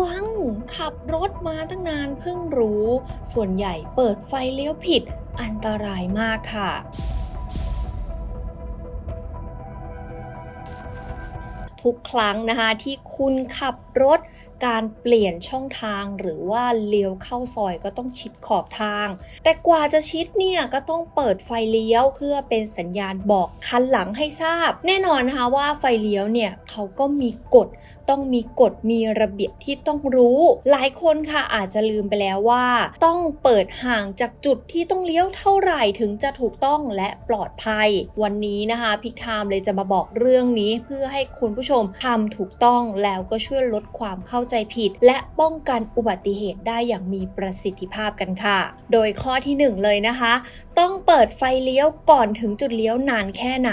วัง ขับรถมาตั้งนานเพิ่งรู้ ส่วนใหญ่เปิดไฟเลี้ยวผิด อันตรายมากค่ะทุกครั้งนะคะที่คุณขับรถ การเปลี่ยนช่องทางหรือว่าเลี้ยวเข้าซอยก็ต้องชิดขอบทาง แต่กว่าจะชิดเนี่ยก็ต้องเปิดไฟเลี้ยวเพื่อเป็นสัญญาณบอกคันหลังให้ทราบ แน่นอนนะคะว่าไฟเลี้ยวเนี่ยเขาก็มีกฎ ต้องมีกฎมีระเบียบที่ต้องรู้ หลายคนค่ะอาจจะลืมไปแล้วว่า ต้องเปิดห่างจากจุดที่ต้องเลี้ยวเท่าไหร่ถึงจะถูกต้องและปลอดภัย วันนี้นะคะพิกไทม์เลยจะมาบอกเรื่องนี้เพื่อให้คุณผู้ชมทำถูกต้องแล้วก็ช่วยลดความเข้าใจผิด และป้องกันอุบัติเหตุได้อย่างมีประสิทธิภาพกันค่ะ โดยข้อที่หนึ่งเลยนะคะ ต้องเปิดไฟเลี้ยวก่อนถึงจุดเลี้ยวนานแค่ไหน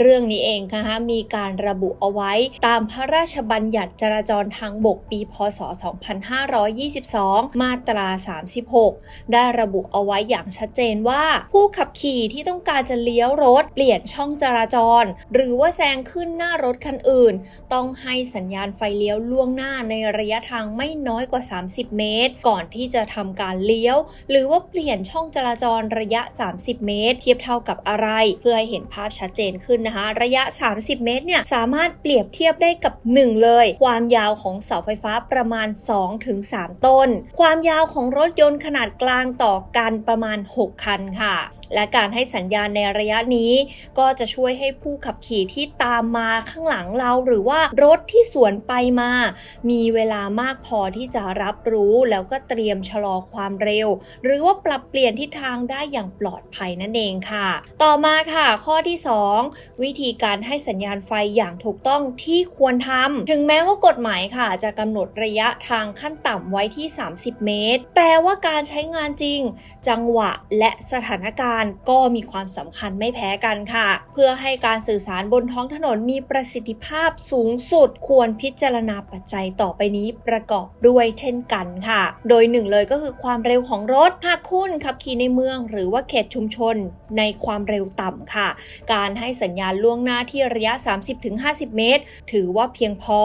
เรื่องนี้เองนะคะมีการระบุเอาไว้ตามพระราชบัญญัติจราจรทางบกปี พศ 2522 มาตรา 36 ได้ระบุเอาไว้อย่างชัดเจนว่า ผู้ขับขี่ที่ต้องการจะเลี้ยวรถ เปลี่ยนช่องจราจร หรือว่าแซงขึ้นหน้ารถคันอื่น ต้องให้สัญญาณไฟเลี้ยวล่วงหน้าในระยะทางไม่น้อยกว่า 30 เมตร ก่อนที่จะทำการเลี้ยว หรือว่าเปลี่ยนช่องจราจรระยะ 30 เมตร เทียบเท่ากับอะไร เพื่อให้เห็นภาพชัดเจนขึ้นนะคะ ระยะ 30 เมตรเนี่ยสามารถเปรียบเทียบได้กับ 1 เลย ความยาวของเสาไฟฟ้าประมาณ 2-3 ต้น ความยาวของรถยนต์ขนาดกลางต่อกันประมาณ 6 คันค่ะและการให้สัญญาณในระยะนี้ ก็จะช่วยให้ผู้ขับขี่ที่ตามมาข้างหลังเรา หรือว่ารถที่สวนไปมา มีเวลามากพอที่จะรับรู้แล้วก็เตรียมชะลอความเร็ว หรือว่าปรับเปลี่ยนทิศทางได้อย่างปลอดภัยนั่นเองค่ะ ต่อมาค่ะ ข้อที่ 2 วิธีการให้สัญญาณไฟอย่างถูกต้องที่ควรทำถึงแม้ว่ากฎหมายค่ะ จะกำหนดระยะทางขั้นต่ำไว้ที่ 30 เมตร แต่ว่าการใช้งานจริง จังหวะและสถานการณ์ก็มีความสำคัญไม่แพ้กันค่ะ เพื่อให้การสื่อสารบนท้องถนนมีประสิทธิภาพสูงสุด ควรพิจารณาปัจจัยต่อไปนี้ประกอบด้วยเช่นกันค่ะ โดยหนึ่งเลยก็คือความเร็วของรถหากคุณขับขี่ในเมือง หรือว่าเขตชุมชนในความเร็วต่ำค่ะ การให้สัญญาณล่วงหน้าที่ระยะ 30-50 เมตร ถือว่าเพียงพอ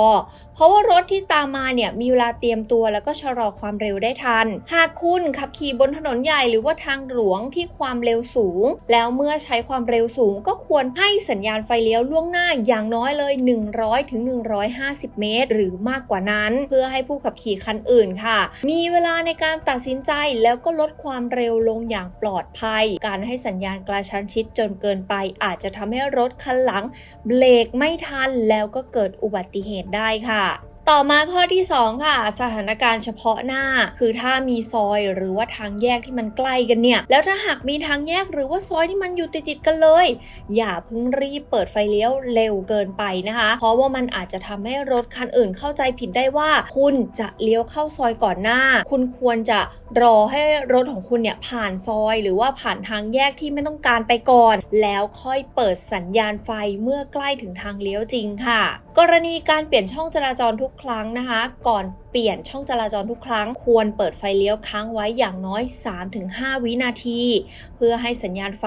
เพราะว่ารถที่ตามมาเนี่ยมีเวลาเตรียมตัวแล้วก็ชะลอความเร็วได้ทัน หากคุณขับขี่บนถนนใหญ่หรือว่าทางหลวงที่ความเร็วสูง แล้วเมื่อใช้ความเร็วสูงก็ควรให้สัญญาณไฟเลี้ยวล่วงหน้าอย่างน้อยเลย 100ถึง150 เมตร หรือมากกว่านั้น เพื่อให้ผู้ขับขี่คันอื่นค่ะ มีเวลาในการตัดสินใจแล้วก็ลดความเร็วลงอย่างปลอดภัย การให้สัญญาณกระชั้นชิดจนเกินไป อาจจะทำให้รถคันหลังเบรกไม่ทันแล้วก็เกิดอุบัติเหตุได้ค่ะ ต่อมาข้อที่ 2 ค่ะ สถานการณ์เฉพาะหน้า คือถ้ามีซอยหรือว่าทางแยกที่มันใกล้กันเนี่ย แล้วถ้าหากมีทางแยกหรือว่าซอยที่มันอยู่ติดๆกันเลย อย่าเพิ่งรีบเปิดไฟเลี้ยวเร็วเกินไปนะคะ เพราะว่ามันอาจจะทำให้รถคันอื่นเข้าใจผิดได้ว่า คุณจะเลี้ยวเข้าซอยก่อนหน้า คุณควรจะรอให้รถของคุณเนี่ยผ่านซอย หรือว่าผ่านทางแยกที่ไม่ต้องการไปก่อน แล้วค่อยเปิดสัญญาณไฟเมื่อใกล้ถึงทางเลี้ยวจริงค่ะ กรณีการเปลี่ยนช่องจราจรทุกครั้งนะคะ ก่อนเปลี่ยนช่องจราจรทุกครั้ง ควรเปิดไฟเลี้ยวค้างไว้อย่างน้อย 3-5 วินาที เพื่อให้สัญญาณไฟ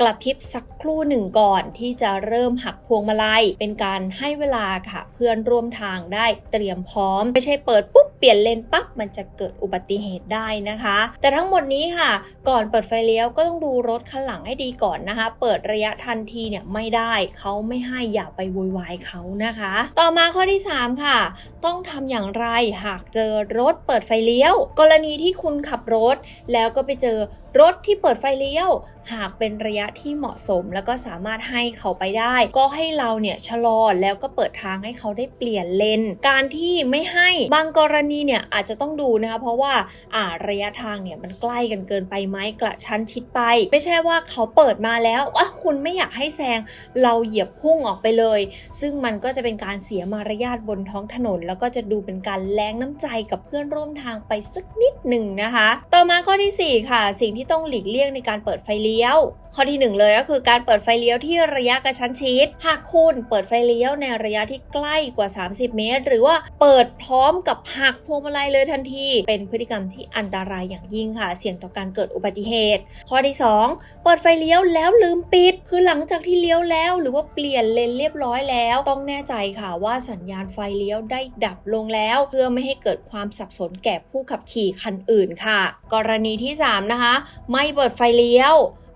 กระพริบสักครู่หนึ่งก่อนที่จะเริ่มหักพวงมาลัย เป็นการให้เวลาค่ะ เพื่อนร่วมทางได้เตรียมพร้อม ไม่ใช่เปิดปุ๊บเปลี่ยนเลนปั๊บมันจะเกิดอุบัติเหตุได้นะคะ แต่ทั้งหมดนี้ค่ะ ก่อนเปิดไฟเลี้ยวก็ต้องดูรถคันหลังให้ดีก่อนนะคะ เปิดระยะทันทีเนี่ยไม่ได้เขาไม่ให้อย่าไปโวยวายเขานะคะ ต่อมาข้อที่ 3 ค่ะ ต้องทำอย่างไรหากเจอรถเปิดไฟเลี้ยว กรณีที่คุณขับรถ แล้วก็ไปเจอ รถที่เปิดไฟเลี้ยว หากเป็นระยะที่เหมาะสม แล้วก็สามารถให้เขาไปได้ ก็ให้เราเนี่ยชะลอแล้วก็เปิดทางให้เขาได้เปลี่ยนเลน การที่ไม่ให้บางกรณีเนี่ยอาจจะต้องดูนะคะ เพราะว่าอ่าระยะทางเนี่ยมันใกล้กันเกินไปไหมกระชั้นชิดไป ไม่ใช่ว่าเขาเปิดมาแล้วอะคุณไม่อยากให้แซงเราเหยียบพุ่งออกไปเลย ซึ่งมันก็จะเป็นการเสียมารยาทบนท้องถนน แล้วก็จะดูเป็นการแล้งน้ำใจกับเพื่อนร่วมทางไปสักนิดหนึ่งนะคะ ต่อมาข้อทีสี่4 ค่ะ สิ่งที่ที่ต้องหลีกเลี่ยงในการเปิดไฟเลี้ยว ข้อที่หนึ่งเลยก็คือการเปิดไฟเลี้ยวที่ระยะกระชั้นชิด หากคุณเปิดไฟเลี้ยวในระยะที่ใกล้กว่า 30 เมตร หรือว่าเปิดพร้อมกับหักพวงมาลัยเลยทันที เป็นพฤติกรรมที่อันตรายอย่างยิ่งค่ะ เสี่ยงต่อการเกิดอุบัติเหตุ ข้อที่ 2 เปิดไฟเลี้ยวแล้วลืมปิด คือหลังจากที่เลี้ยวแล้ว หรือว่าเปลี่ยนเลนเรียบร้อยแล้ว ต้องแน่ใจค่ะว่าสัญญาณไฟเลี้ยวได้ดับลงแล้ว เพื่อไม่ให้เกิดความสับสนแก่ผู้ขับขี่คันอื่นค่ะ กรณีที่ 3 นะคะไม่เปิดไฟเลี้ยว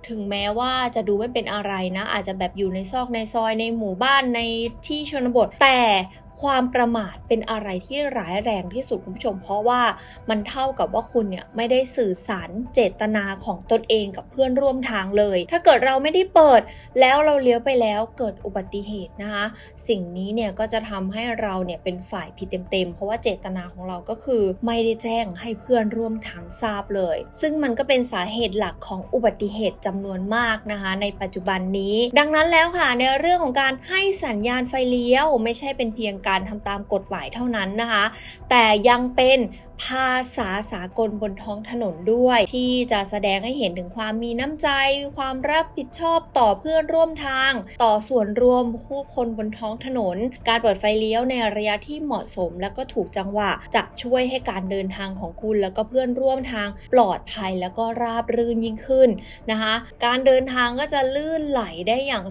ถึงแม้ว่าจะดูไม่เป็นอะไรนะ อาจจะแบบอยู่ในซอกในซอยในหมู่บ้านในที่ชนบท แต่ ความประมาทเป็นอะไรที่ร้ายแรงที่สุดคุณผู้ชม เพราะว่ามันเท่ากับว่าคุณเนี่ยไม่ได้สื่อสารเจตนาของตนเองกับเพื่อนร่วมทางเลย ถ้าเกิดเราไม่ได้เปิด แล้วเราเลี้ยวไปแล้วเกิดอุบัติเหตุนะคะ สิ่งนี้เนี่ยก็จะทำให้เราเนี่ยเป็นฝ่ายผิดเต็มๆ เพราะว่าเจตนาของเราก็คือ ไม่ได้แจ้งให้เพื่อนร่วมทางทราบเลย ซึ่งมันก็เป็นสาเหตุหลักของอุบัติเหตุจำนวนมากนะคะ ในปัจจุบันนี้ ดังนั้นแล้วค่ะในเรื่องของการให้สัญญาณไฟเลี้ยวไม่ใช่เป็นเพียงการทำตามกฎหมายเท่านั้นนะคะ แต่ยังเป็นภาษาสากลบนท้องถนนด้วย ที่จะแสดงให้เห็นถึงความมีน้ำใจ ความรับผิดชอบต่อเพื่อนร่วมทาง ต่อส่วนรวมผู้คนบนท้องถนน การเปิดไฟเลี้ยวในระยะที่เหมาะสม และก็ถูกจังหวะ จะช่วยให้การเดินทางของคุณแล้วก็เพื่อนร่วมทางปลอดภัยแล้วก็ราบรื่นยิ่งขึ้นนะคะ การเดินทางก็จะลื่นไหลได้อย่าง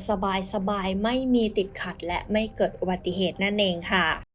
สบายๆไม่มีติดขัดและไม่เกิดอุบัติเหตุนั่นเองค่ะ